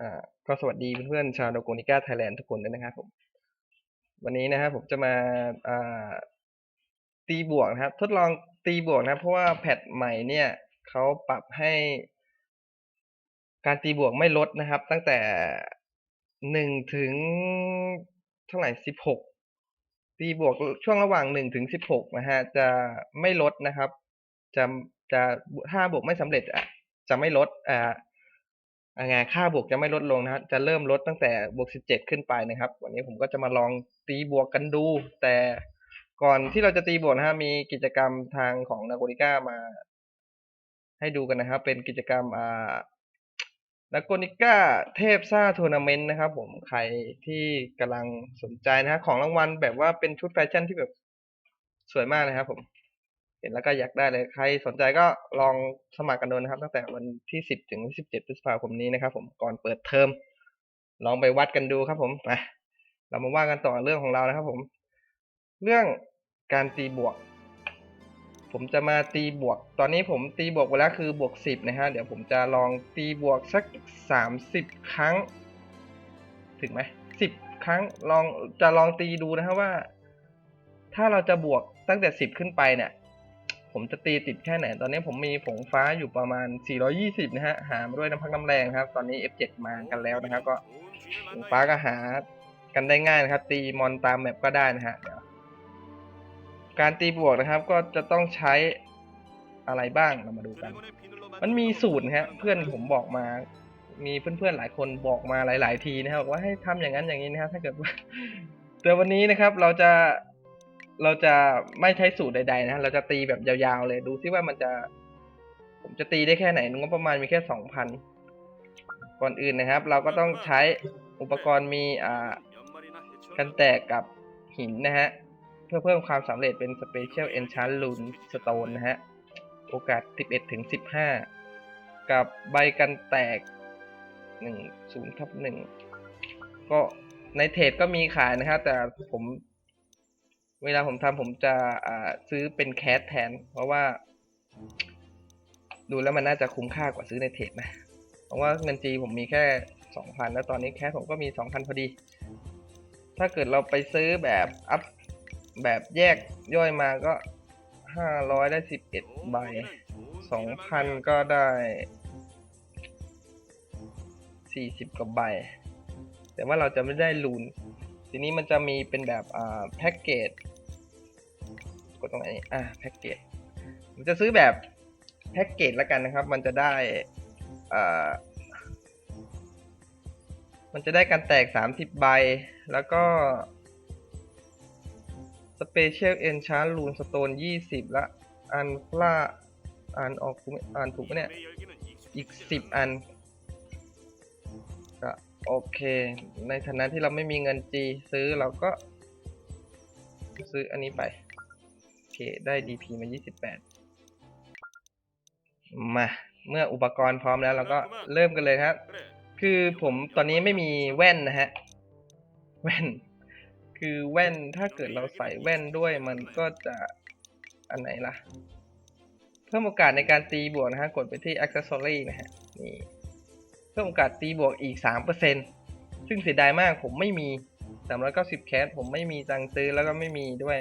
อ่าก็สวัสดีเพื่อนๆชาวโดโกนิก้าไทยแลนด์ทุกคนด้วยนะครับผม วันนี้นะครับผมจะมาอ่าตีบวกนะครับ ทดลองตีบวกนะเพราะว่าแพทใหม่เนี่ยเขาปรับให้ การตีบวกไม่ลดนะครับ ตั้งแต่หนึ่งถึงเท่าไหร่สิบหกตีบวกช่วงระหว่างหนึ่งถึงสิบหกนะฮะจะไม่ลดนะครับ จะจะถ้าบวกไม่สำเร็จอะจะไม่ลดอ่าอ่า ไงค่าบวกจะไม่ลดลงนะครับ จะเริ่มลดตั้งแต่บวกสิบเจ็ดขึ้นไปนะครับ วันนี้ผมก็จะมาลองตีบวกกันดู แต่ก่อนที่เราจะตีบวกนะฮะมีกิจกรรมทางของนาโกนิก้ามา ให้ดูกันนะครับ เป็นกิจกรรมอ่านาโกนิก้าเทพซ่าทัวร์นาเมนต์นะครับ ผมใครที่กำลังสนใจนะฮะของรางวัลแบบว่าเป็นชุดแฟชั่นที่แบบสวยมากนะครับผม เห็นแล้วก็อยากได้เลยใครสนใจก็ลองสมัครกันดูนะครับ ตั้งแต่วันที่สิบถึงสิบเจ็ดพฤษภาคมนี้นะครับ ผมก่อนเปิดเทอมลองไปวัดกันดูครับผมมาเรามาว่ากันต่อเรื่องของเรานะครับ ผม เรื่องการตีบวก ผมจะมาตีบวก ตอนนี้ผมตีบวกไปแล้วคือบวกสิบนะฮะเดี๋ยวผมจะลองตีบวกสักสามสิบครั้ง ถึงไหมสิบครั้งลองจะลองตีดูนะครับว่า ถ้าเราจะบวกตั้งแต่สิบขึ้นไปเนี่ย ผมจะตีติดแค่ไหน ตอนนี้ผมมีผงฟ้าอยู่ประมาณ 420 นะฮะ หามาด้วยน้ำพักน้ำแรงครับ ตอนนี้ F7 มากันแล้วนะครับ ก็ผงฟ้าก็หากันได้ง่ายนะครับ ตีมอนตามแมปก็ได้นะฮะเดี๋ยวการตีบวกนะครับก็จะต้องใช้อะไรบ้างเรามาดูกัน มันมีสูตรฮะเพื่อนผมบอกมา มีเพื่อนๆหลายคนบอกมาหลาย ๆ ทีนะครับบอกว่าให้ทำอย่างนั้นอย่างนี้นะครับ ถ้าเกิดว่าแต่วันนี้นะครับเราจะ เราจะไม่ใช้สูตรใดๆนะเราจะตีแบบยาวๆเลยดูซิว่ามันจะ ผมจะตีได้แค่ไหนงบประมาณมีแค่สองพันก่อนอื่นนะครับ เราก็ต้องใช้อุปกรณ์มีอ่ากันแตกกับหินนะฮะ เพื่อเพิ่มความสำเร็จเป็น Special Enchant Rune Stone นะฮะ โอกาส 11 ถึง 15 กับใบกันแตก 1 0ทับ1ก็ในเทรดก็มีขายนะครับแต่ผม เวลาผมทำผมจะอ่าซื้อเป็นแคสแทน เพราะว่า ดูแล้วมันน่าจะคุ้มค่ากว่าซื้อในเทรดนะ เพราะว่าเงินจีผมมีแค่สองพันแล้วตอนนี้แคสผมก็มีสองพันพอดี ถ้าเกิดเราไปซื้อแบบอัพแบบแยกย่อยมาก็ห้าร้อยได้สิบเอ็ดใบสองพันก็ได้สี่สิบกว่าใบ แต่ว่าเราจะไม่ได้ลูน ทีนี้มันจะมีเป็นแบบแพ็กเกจกดตรงไหนอ่าแพ็กเกจผมจะซื้อแบบแพ็กเกจแล้วกันนะครับ มันจะได้อ่ามันจะได้การแตก 30 ใบ แล้วก็ Special Enchant Rune Stone 20 และอันฟลาอ่านออกอ่านถูกไหมเนี่ย อีก 10 อันก็ โอเค ในฐานะที่เราไม่มีเงินจีซื้อเราก็ ซื้ออันนี้ไป โอเค ได้ DP มา 28 มา เมื่ออุปกรณ์พร้อมแล้วเราก็เริ่มกันเลยครับ คือผมตอนนี้ไม่มีแว่นนะฮะ แว่น คือแว่นถ้าเกิดเราใส่แว่นด้วยมันก็จะ อันไหนล่ะ เพิ่มโอกาสในการตีบวกนะฮะ กดไปที่ accessory นะฮะ นี่ พิ่มโอกาสตีบวกอีก 3%ซึ่งเสียดายมากผมไม่มี 390 แคสผมไม่มีตังค์ซื้อแล้วก็ไม่มีด้วย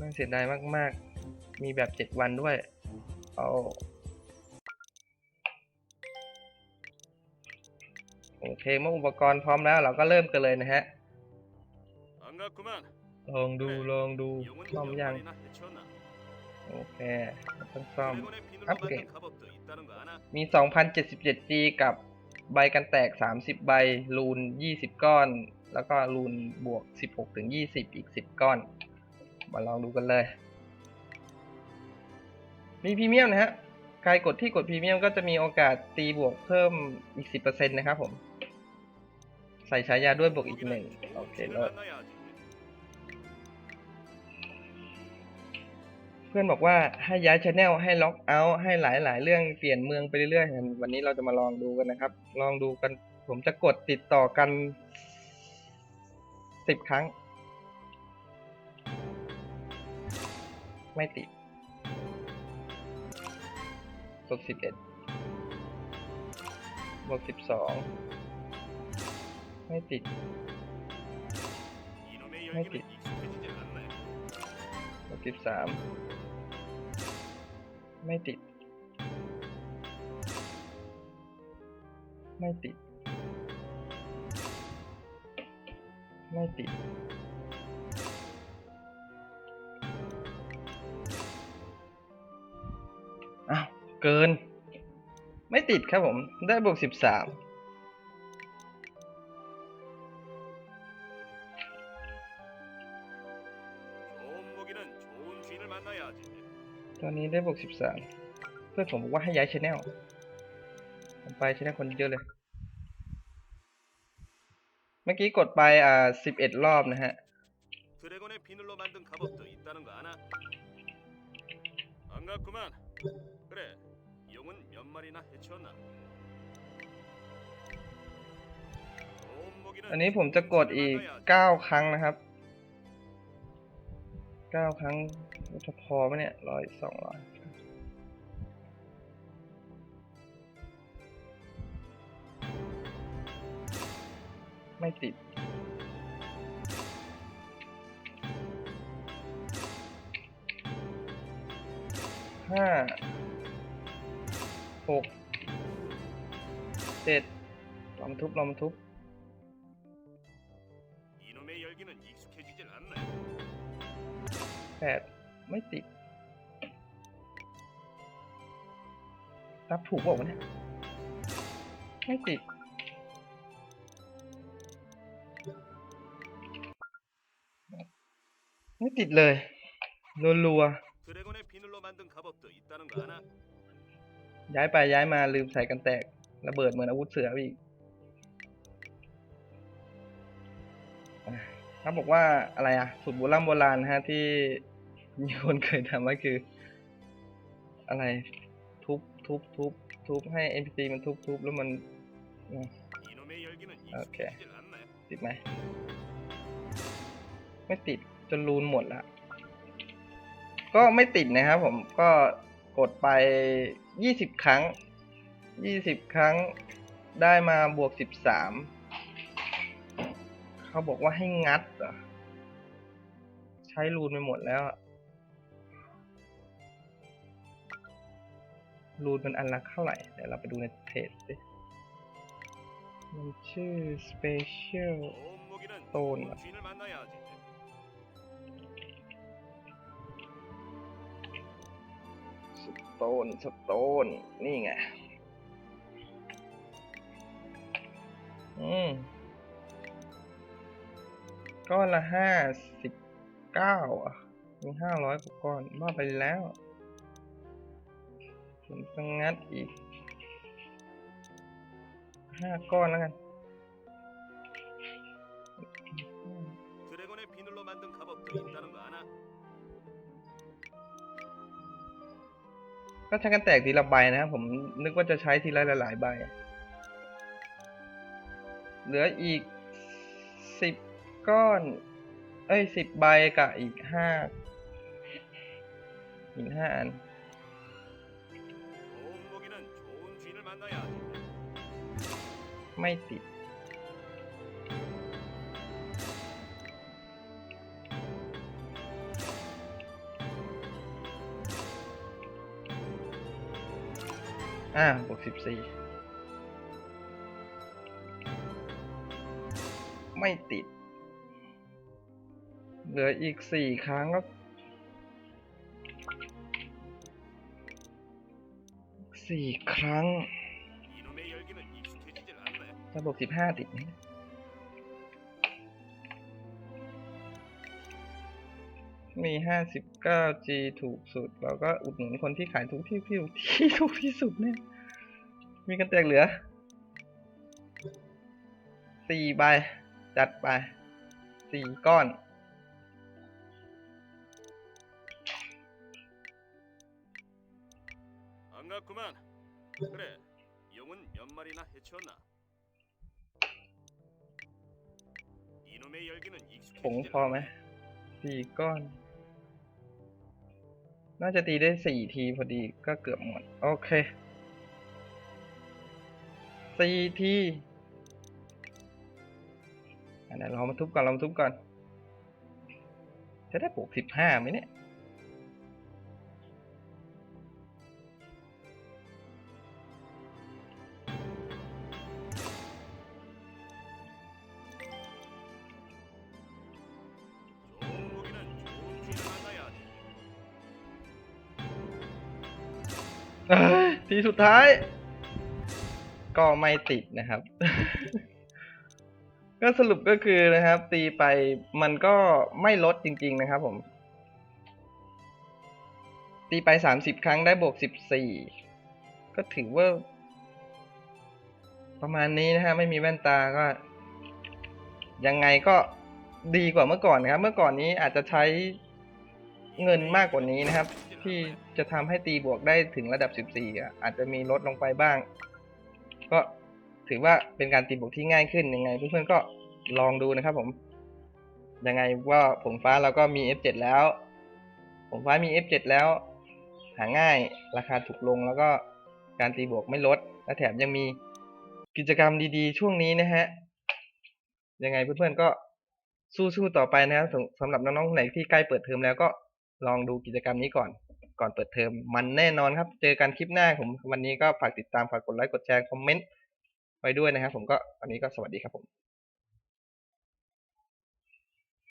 น่าเสียดายมากๆ มีแบบ 7 วันด้วย เอาโอเคเมื่ออุปกรณ์พร้อมแล้วเราก็เริ่มกันเลยนะฮะ ลองดูลองดูซ่อมยัง โอเค ต้องซ่อม อัปเกรด มี 2077G กับใบกันแตก 30 ใบ รูน 20 ก้อน แล้วก็รูนบวก 16 ถึง 20 อีก 10 ก้อน มาลองดูกันเลย มีพรีเมียมนะฮะใครกดที่กดพรีเมียมก็จะมีโอกาสตีบวกเพิ่มอีก 10%นะครับผม ใส่ฉายาด้วยบวกอีกหนึ่งโอเคเลิศ เพื่อนบอกว่าให้ย้ายชแนลให้ล็อกเอาท์ให้หลาย ๆ เรื่องเปลี่ยนเมืองไปเรื่อยๆวันนี้เราจะมาลองดูกันนะครับ ลองดูกัน ผมจะกดติดต่อกันสิบครั้ง ไม่ติดลบสิบเอ็ดบวกสิบสองไม่ติด ไม่ติดบวกสิบสาม ไม่ติด ไม่ติด ไม่ติด อ้าเกิน ไม่ติดครับผม ได้บวกสิบสาม ตอนนี้ได้บวกสิบสามเพื่อนผมบอกว่าให้ย้ายชแนลผมไปชแนลคนเยอะเลย เมื่อกี้กดไปอ่าสิบเอ็ดรอบนะฮะอันนี้ผมจะกดอีก 9 ครั้งนะครับ 9 ครั้ง จะพอไหมเนี่ยร้อยสองร้อยไม่ติดห้าหกเจ็ดลองทุบลองทุบแปด ไม่ติด รับถูกบอกวะเนี่ย ไม่ติด ไม่ติดเลยรัวๆย้ายไปย้ายมาลืมใส่กันแตก ระเบิดเหมือนอาวุธเสืออีกเขาบอกว่าอะไรอะสูตรโบราณโบราณฮะที่ มีคนเคยทำก็คือ อะไร ทุบทุบทุบทุบให้ NPC มันทุบทุบแล้วมันโอเค ติดไหม ไม่ติดจนรูนหมดละก็ไม่ติดนะครับผมก็กดไป 20 ครั้ง 20 ครั้งได้มาบวก 13 เขาบอกว่าให้งัด ใช้รูนไปหมดแล้ว รูนมันอันละเท่าไหร่ เดี๋ยวเราไปดูในเพจสิมันชื่อ Special Stone สโตนสโตน นี่ไง อืมก้อนละห้าสิบเก้าอะมีห้าร้อยกว่าก้อนบ้าไปแล้ว ผมต้องงัดอีก ห้าก้อนแล้วกัน 드래곤의 비늘로 만든 갑옷도 있다는 거 아나? ก็ใช้กันแตกทีละใบนะครับผมนึกว่าจะใช้ทีละหลายๆใบ เหลืออีกสิบก้อน เอ้ยสิบใบกับอีกห้าอีกห้าอัน 좋은 주인을 만나야 하지. ไม่ติด อ่าบวกสิบสี่ ไม่ติด เหลืออีกสี่ครั้งก็ สี่ครั้ง ระบบสิบห้าติดไหมมีห้าสิบเก้า G ถูกสุด เราก็อุดหนุนคนที่ขายถูกที่ที่ที่ถูกที่สุดเนี่ย มีกันแตกเหลือสี่ใบ จัดไปสี่ก้อน 반갑구만. 그래, 용은 몇 마리나 해치웠나? 이놈의 열기는 ผง 익숙해지질 พอไหม 않네. สี่ก้อน น่าจะตีได้สี่ทีพอดีก็เกือบหมด โอเค สี่ทีอันนั้นเรามาทุบก่อนเรามาทุบก่อน จะได้บวกสิบห้าไหมเนี่ย ทีสุดท้าย ก็ไม่ติดนะครับ ก็สรุปก็คือนะครับ ตีไปมันก็ไม่ลดจริง ๆนะครับผม ตีไปสามสิบครั้งได้บวกสิบสี่ก็ถือว่า ประมาณนี้นะฮะไม่มีแว่นตาก็ ยังไงก็ดีกว่าเมื่อก่อนนะครับ เมื่อก่อนนี้อาจจะใช้เงินมากกว่านี้นะครับ ที่จะทำให้ตีบวกได้ถึงระดับ 14อะอาจจะมีลดลงไปบ้าง ก็ถือว่าเป็นการตีบวกที่ง่ายขึ้นยังไง เพื่อนๆก็ลองดูนะครับผมยังไงว่าผงฟ้าเราก็มี F7 แล้วผงฟ้ามี F7 แล้ว หาง่ายราคาถูกลงแล้วก็การตีบวกไม่ลด และแถมยังมีกิจกรรมดีๆ ช่วงนี้นะฮะยังไงเพื่อนๆก็สู้ๆต่อไปนะครับสำหรับน้องๆคนไหนที่ใกล้เปิดเทอมแล้วก็ลองดูกิจกรรมนี้ก่อน ก่อนเปิดเทอมมันแน่นอนครับ เจอกันคลิปหน้าผมวันนี้ก็ฝากติดตามฝากกดไลค์กดแชร์คอมเมนต์ไว้ด้วยนะครับ ผมก็วันนี้ก็สวัสดีครับผม